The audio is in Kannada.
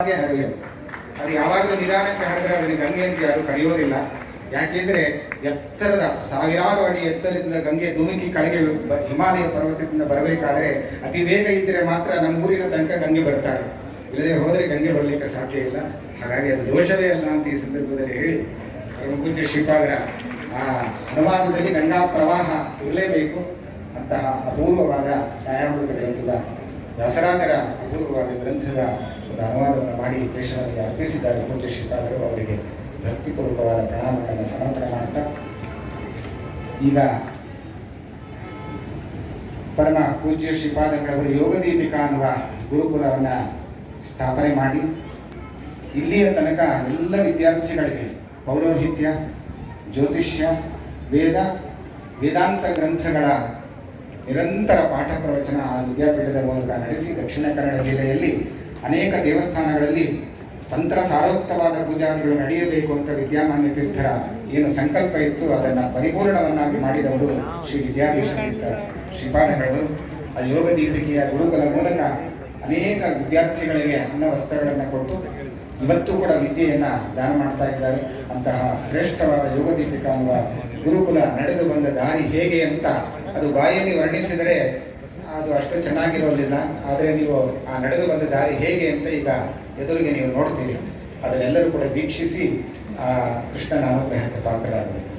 ಹರಿಯೋದು ಅದು ಯಾವಾಗಲೂ ನಿಧಾನಕ್ಕೆ ಹರಿದ್ರೆ ಅದನ್ನು ಗಂಗೆ ಅಂತ ಯಾರು ಕರೆಯೋದಿಲ್ಲ. ಯಾಕೆಂದ್ರೆ ಎತ್ತರದ ಸಾವಿರಾರು ಅಡಿ ಎತ್ತರದಿಂದ ಗಂಗೆ ಧುಮುಕಿ ಕಳೆಗೆ ಹಿಮಾಲಯ ಪರ್ವತದಿಂದ ಬರಬೇಕಾದ್ರೆ ಅತಿ ವೇಗ ಇದ್ದರೆ ಮಾತ್ರ ನಮ್ಮ ಊರಿನ ತನಕ ಗಂಗೆ ಬರ್ತಾಳೆ. ಇಲ್ಲದೆ ಹೋದರೆ ಗಂಗೆ ಬರಲಿಕ್ಕೆ ಸಾಧ್ಯ ಇಲ್ಲ. ಹಾಗಾಗಿ ಅದು ದೋಷವೇ ಅಲ್ಲ ಅಂತ ಈ ಸಂದರ್ಭದಲ್ಲಿ ಹೇಳಿ ಪೂಜ್ಯ ಶ್ರೀಪಾದರ ಆ ಅನುವಾದದಲ್ಲಿ ಗಂಗಾ ಪ್ರವಾಹ ಇರಲೇಬೇಕು ಅಂತಹ ಅಪೂರ್ವವಾದ ನ್ಯಾಯಾಮೃತ ಗ್ರಂಥದ ವ್ಯಾಸರಾಜರ ಅಪೂರ್ವವಾದ ಗ್ರಂಥದ ಒಂದು ಅನುವಾದವನ್ನು ಮಾಡಿ ಕೇಶವನಿಗೆ ಅರ್ಪಿಸಿದ್ದಾರೆ ಪೂಜ್ಯ ಶ್ರೀಪಾದರು ಅವರಿಗೆ ಭಕ್ತಿಪೂರ್ವಕವಾದ ಪ್ರಣಾಮಗಳನ್ನು ಸಮರ್ಪಣೆ ಮಾಡ್ತಾ ಈಗ ಪರಮ ಪೂಜ್ಯ ಶ್ರೀಪಾದಗಳವರು ಯೋಗ ದೀಪಿಕಾ ಅನ್ನುವ ಗುರುಕುಲವನ್ನು ಸ್ಥಾಪನೆ ಮಾಡಿ ಇಲ್ಲಿಯ ತನಕ ಎಲ್ಲ ವಿದ್ಯಾರ್ಥಿಗಳಿಗೆ ಪೌರೋಹಿತ್ಯ, ಜ್ಯೋತಿಷ್ಯ, ವೇದ, ವೇದಾಂತ ಗ್ರಂಥಗಳ ನಿರಂತರ ಪಾಠ ಪ್ರವಚನ ಆ ವಿದ್ಯಾಪೀಠದ ಮೂಲಕ ನಡೆಸಿ ದಕ್ಷಿಣ ಕನ್ನಡ ಜಿಲ್ಲೆಯಲ್ಲಿ ಅನೇಕ ದೇವಸ್ಥಾನಗಳಲ್ಲಿ ತಂತ್ರ ಸಾರೋಕ್ತವಾದ ಪೂಜಾದಿಗಳು ನಡೆಯಬೇಕು ಅಂತ ವಿದ್ಯಾಮಾನ್ಯ ತೀರ್ಥರ ಏನು ಸಂಕಲ್ಪ ಇತ್ತು, ಅದನ್ನು ಪರಿಪೂರ್ಣವನ್ನಾಗಿ ಮಾಡಿದವರು ಶ್ರೀ ವಿದ್ಯಾಧೀಶ ತೀರ್ಥ ಶ್ರೀಪಾದಗಳು ಆ ಯೋಗ ದೀಪಿಕೆಯ ಗುರುಗಳ ಮೂಲಕ ಅನೇಕ ವಿದ್ಯಾರ್ಥಿಗಳಿಗೆ ಅನ್ನ ವಸ್ತ್ರಗಳನ್ನು ಕೊಟ್ಟು ಇವತ್ತು ಕೂಡ ವಿದ್ಯೆಯನ್ನು ದಾನ ಮಾಡ್ತಾ ಇದ್ದಾರೆ. ಅಂತಹ ಶ್ರೇಷ್ಠವಾದ ಯೋಗ ದೀಪಿಕಾ ಅನ್ನುವ ಗುರುಕುಲ ನಡೆದು ಬಂದ ದಾರಿ ಹೇಗೆ ಅಂತ ಅದು ಬಾಯಲ್ಲಿ ವರ್ಣಿಸಿದರೆ ಅದು ಅಷ್ಟು ಚೆನ್ನಾಗಿರೋದಿಲ್ಲ. ಆದರೆ ನೀವು ಆ ನಡೆದು ಬಂದ ದಾರಿ ಹೇಗೆ ಅಂತ ಈಗ ಎದುರಿಗೆ ನೀವು ನೋಡ್ತೀರಿ. ಅದನ್ನೆಲ್ಲರೂ ಕೂಡ ವೀಕ್ಷಿಸಿ ಆ ಕೃಷ್ಣನ ಅನುಗ್ರಹಕ್ಕೆ ಪಾತ್ರರಾಗಬೇಕು.